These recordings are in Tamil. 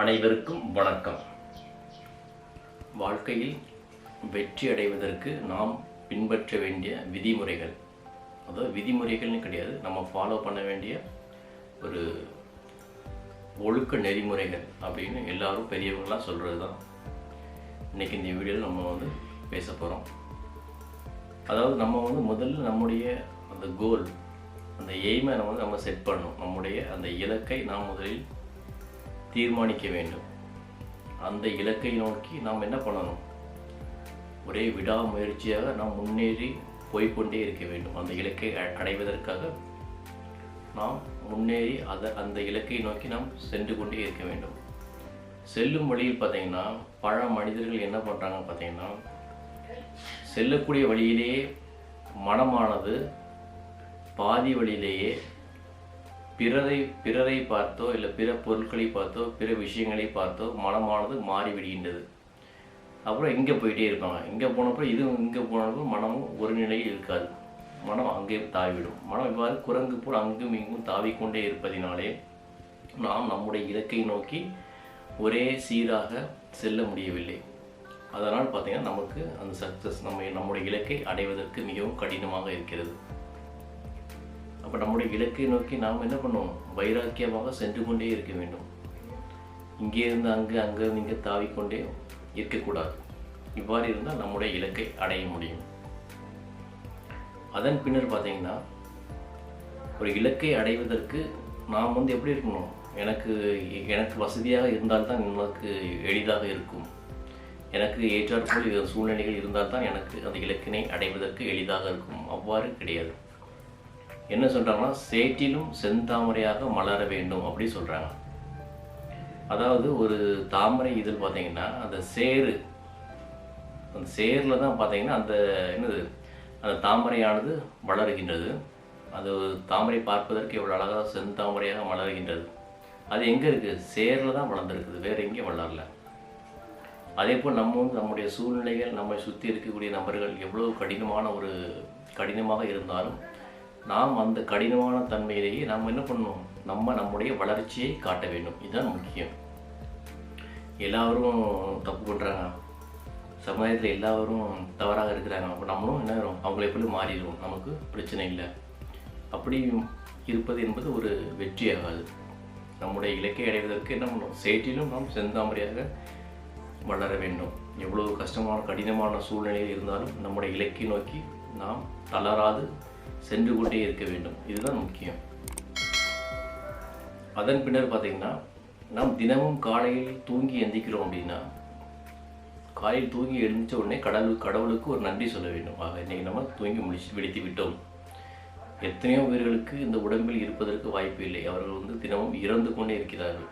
அனைவருக்கும் வணக்கம். வாழ்க்கையில் வெற்றி அடைவதற்கு நாம் பின்பற்ற வேண்டிய விதிமுறைகள். அதாவது விதிமுறைகள்னு கிடையாது. நம்ம ஃபாலோ பண்ண வேண்டிய ஒரு ஒழுக்க நெறிமுறைகள் அப்படின்னு எல்லாரும் பெரியவங்களாம் சொல்கிறது தான் இன்றைக்கி இந்த வீடியோவில் நம்ம வந்து பேச போகிறோம் அதாவது நம்ம வந்து முதல்ல நம்முடைய அந்த கோல் அந்த எய்மை நம்ம வந்து நம்ம செட் பண்ணணும். நம்முடைய அந்த இலக்கை நாம் முதலில் தீர்மானிக்க வேண்டும். அந்த இலக்கை நோக்கி நாம் என்ன பண்ணணும்? ஒரே விடாமுயற்சியாக நாம் முன்னேறி போய்க்கொண்டே இருக்க வேண்டும். அந்த இலக்கை அ- அடைவதற்காக நாம் முன்னேறி அதை அந்த இலக்கை நோக்கி நாம் சென்று கொண்டே இருக்க வேண்டும். செல்லும் வழியில் பார்த்தீங்கன்னா பல மனிதர்கள் என்ன பண்ணுறாங்க பார்த்தீங்கன்னா செல்லக்கூடிய வழியிலேயே மனமானது பாதி வழியிலேயே பிறரை பிறரை பார்த்தோ இல்லை பிற பொருட்களை பார்த்தோ பிற விஷயங்களை பார்த்தோ மனமானது மாறிவிடுகின்றது. அப்புறம் இங்கே போயிட்டே இருப்பாங்க இங்கே போனப்போ இது இங்கே போனப்போ மனமும் ஒரு நிலையில் இருக்காது. மனம் அங்கே தாவிடும் மனம் இவ்வாறு குரங்கு போல் அங்கும் இங்கும் தாவிக்கொண்டே இருப்பதினாலே நாம் நம்முடைய இலக்கை நோக்கி ஒரே சீராக செல்ல முடியவில்லை. அதனால் பார்த்தீங்கன்னா நமக்கு அந்த சக்ஸஸ் நம்ம நம்முடைய இலக்கை அடைவதற்கு மிகவும் கடினமாக இருக்கிறது. அப்போ நம்முடைய இலக்கை நோக்கி நாம் என்ன பண்ணுவோம்? வைராக்கியமாக சென்று கொண்டே இருக்க வேண்டும். இங்கே இருந்து அங்கே அங்கே இருந்து இங்கே தாவிக்கொண்டே இருக்கக்கூடாது. இவ்வாறு இருந்தால் நம்முடைய இலக்கை அடைய முடியும். அதன் பின்னர் பார்த்தீங்கன்னா ஒரு இலக்கை அடைவதற்கு நாம் வந்து எப்படி இருக்கணும்? எனக்கு எனக்கு வசதியாக இருந்தால்தான் எனக்கு எளிதாக இருக்கும். எனக்கு ஏற்றாற்போல் சூழ்நிலைகள் இருந்தால்தான் எனக்கு அந்த இலக்கினை அடைவதற்கு எளிதாக இருக்கும். அவ்வாறு கிடையாது. என்ன சொல்கிறாங்கன்னா சேற்றிலும் செந்தாமரையாக மலர வேண்டும் அப்படி சொல்கிறாங்க அதாவது ஒரு தாமரை இதில் பார்த்தீங்கன்னா அந்த சேரு அந்த சேரில் தான் பார்த்தீங்கன்னா அந்த என்னது அந்த தாமரையானது வளருகின்றது. அது தாமரை பார்ப்பதற்கு எவ்வளோ அழகாக செந்தாமரையாக மலர்கின்றது. அது எங்கே இருக்குது சேரில் தான் வளர்ந்துருக்குது வேறு எங்கேயும் வளரல. அதே போல் நம்ம வந்து நம்முடைய சூழ்நிலைகள் நம்மை சுற்றி இருக்கக்கூடிய நபர்கள் எவ்வளோ கடினமான ஒரு கடினமாக இருந்தாலும் நாம் அந்த கடினமான தன்மையிலேயே நாம் என்ன பண்ணணும் நம்ம நம்முடைய வளர்ச்சியை காட்ட வேண்டும். இதுதான் முக்கியம். எல்லாரும் தப்பு பண்ணுறாங்க சமுதாயத்தில் எல்லாரும் தவறாக இருக்கிறாங்க. அப்போ நம்மளும் என்ன ஆயிரும்? அவங்களை எப்படி மாறிடுவோம். நமக்கு பிரச்சனை இல்லை. அப்படி இருப்பது என்பது ஒரு வெற்றியாகாது. நம்முடைய இலக்கை அடைவதற்கு என்ன பண்ணணும் சேற்றிலும் நாம் செந்தாமரையாக வளர வேண்டும். எவ்வளவு கஷ்டமான கடினமான சூழ்நிலையில் இருந்தாலும் நம்முடைய இலக்கை நோக்கி நாம் தளராது சென்று கொண்டே இருக்க வேண்டும். இதுதான் முக்கியம். அதன் பின்னர் பார்த்தீங்கன்னா நாம் தினமும் காலையில் தூங்கி எந்திக்கிறோம் அப்படின்னா காலையில் தூங்கி எழுந்திச்ச உடனே கடவுள் கடவுளுக்கு ஒரு நன்றி சொல்ல வேண்டும். ஆக இன்னைக்கு நம்ம தூங்கி முடிச்சு விடுத்து விட்டோம். எத்தனையோ பேர்களுக்கு இந்த உடம்பில் இருப்பதற்கு வாய்ப்பு இல்லை. அவர்கள் வந்து தினமும் இறந்து கொண்டே இருக்கிறார்கள்.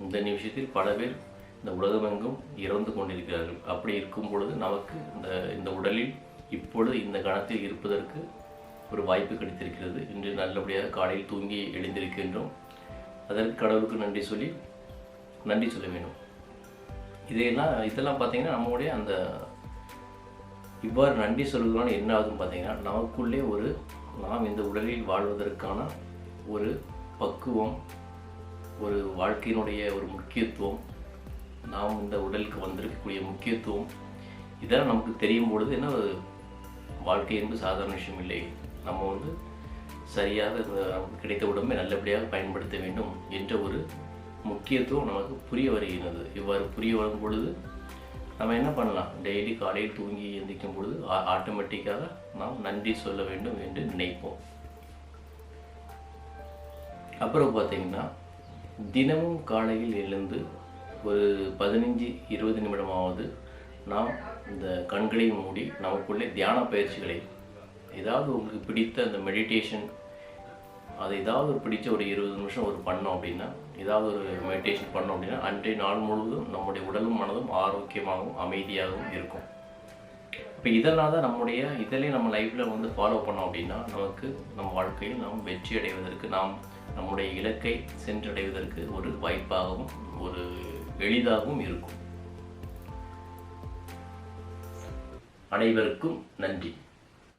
இந்த நிமிஷத்தில் பல பேர் இந்த உலகமெங்கும் இறந்து கொண்டிருக்கிறார்கள். அப்படி இருக்கும் பொழுது நமக்கு இந்த இந்த உடலில் இப்பொழுது இந்த கணத்தில் இருப்பதற்கு ஒரு வாய்ப்பு கிடைத்திருக்கிறது. இன்று நல்லபடியாக காலையில் தூங்கி எழுந்திருக்கின்றோம். அதற்கு கடவுளுக்கு நன்றி சொல்லி நன்றி சொல்ல வேண்டும். இதையெல்லாம் இதெல்லாம் பார்த்தீங்கன்னா நம்மளுடைய அந்த இவ்வாறு நன்றி சொல்வதனால என்ன ஆகுதுன்னு பார்த்தீங்கன்னா நமக்குள்ளே ஒரு நாம் இந்த உடலில் வாழ்வதற்கான ஒரு பக்குவம் ஒரு வாழ்க்கையினுடைய ஒரு முக்கியத்துவம் நாம் இந்த உடலுக்கு வந்திருக்கக்கூடிய முக்கியத்துவம் இதெல்லாம் நமக்கு தெரியும் பொழுது என்ன ஒரு வாழ்க்கை என்பது சாதாரண விஷயம் இல்லை. நம்ம வந்து சரியாக கிடைத்த உடம்பை நல்லபடியாக பயன்படுத்த வேண்டும் என்ற ஒரு முக்கியத்துவம் நமக்கு புரிய வருகிறது. இவ்வாறு புரிய வரும் பொழுது நம்ம என்ன பண்ணலாம்? டெய்லி காலையில் தூங்கி எந்திக்கும் பொழுது ஆட்டோமேட்டிக்காக நாம் நன்றி சொல்ல வேண்டும் என்று நினைப்போம். அப்புறம் பார்த்தீங்கன்னா தினமும் காலையில் எழுந்து ஒரு பதினஞ்சு இருபது நிமிடமாவது நாம் இந்த கண்களை மூடி நமக்குள்ளே தியான பயிற்சிகளை ஏதாவது உங்களுக்கு பிடித்த அந்த மெடிடேஷன் அது ஏதாவது ஒரு பிடிச்ச ஒரு இருபது நிமிஷம் ஒரு பண்ணோம் அப்படின்னா ஏதாவது ஒரு மெடிடேஷன் பண்ணோம் அப்படின்னா அன்றைய நாள் முழுவதும் நம்முடைய உடலும் மனதும் ஆரோக்கியமாகவும் அமைதியாகவும் இருக்கும். இப்போ இதெல்லாம் தான் நம்முடைய இதிலே நம்ம லைஃப்பில் வந்து ஃபாலோ பண்ணோம் அப்படின்னா நமக்கு நம் வாழ்க்கையில் நாம் வெற்றி அடைவதற்கு நாம் நம்முடைய இலக்கை சென்றடைவதற்கு ஒரு வாய்ப்பாகவும் ஒரு எளிதாகவும் இருக்கும். அனைவருக்கும் நன்றி.